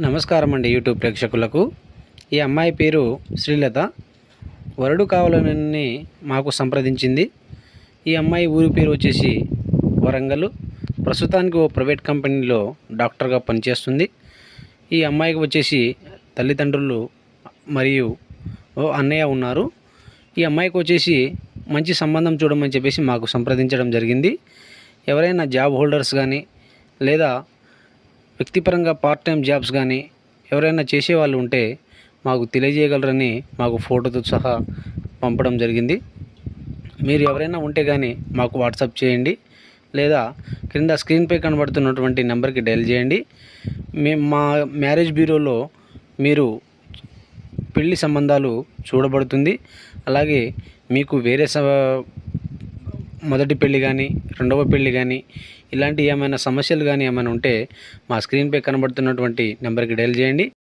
నమస్కారం అండి యూట్యూబ్ ప్రేక్షకులకు. ఈ అమ్మాయి పేరు శ్రీలత. వరుడు కావాలని మాకు సంప్రదించింది. ఈ అమ్మాయి ఊరి పేరు వచ్చేసి వరంగల్. ప్రస్తుతానికి ఓ ప్రైవేట్ కంపెనీలో డాక్టర్గా పనిచేస్తుంది. ఈ అమ్మాయికి వచ్చేసి తల్లిదండ్రులు మరియు ఓ అన్నయ్య ఉన్నారు. ఈ అమ్మాయికి వచ్చేసి మంచి సంబంధం చూడమని చెప్పేసి మాకు సంప్రదించడం జరిగింది. ఎవరైనా జాబ్ హోల్డర్స్ కానీ లేదా వ్యక్తిపరంగా పార్ట్ టైం జాబ్స్ కానీ ఎవరైనా చేసేవాళ్ళు ఉంటే మాకు తెలియజేయగలరని మాకు ఫోటోతో సహా పంపడం జరిగింది. మీరు ఎవరైనా ఉంటే కానీ మాకు వాట్సాప్ చేయండి. లేదా క్రింద స్క్రీన్పై కనబడుతున్నటువంటి నెంబర్కి డైల్ చేయండి. మేము మా మ్యారేజ్ బ్యూరోలో మీరు పెళ్ళి సంబంధాలు చూడబడుతుంది. అలాగే మీకు వేరే స మొదటి పెళ్ళి కానీ రెండవ పెళ్ళి కానీ ఇలాంటి ఏమైనా సమస్యలు కానీ ఏమైనా ఉంటే మా స్క్రీన్పై కనబడుతున్నటువంటి నెంబర్కి డయల్ చేయండి.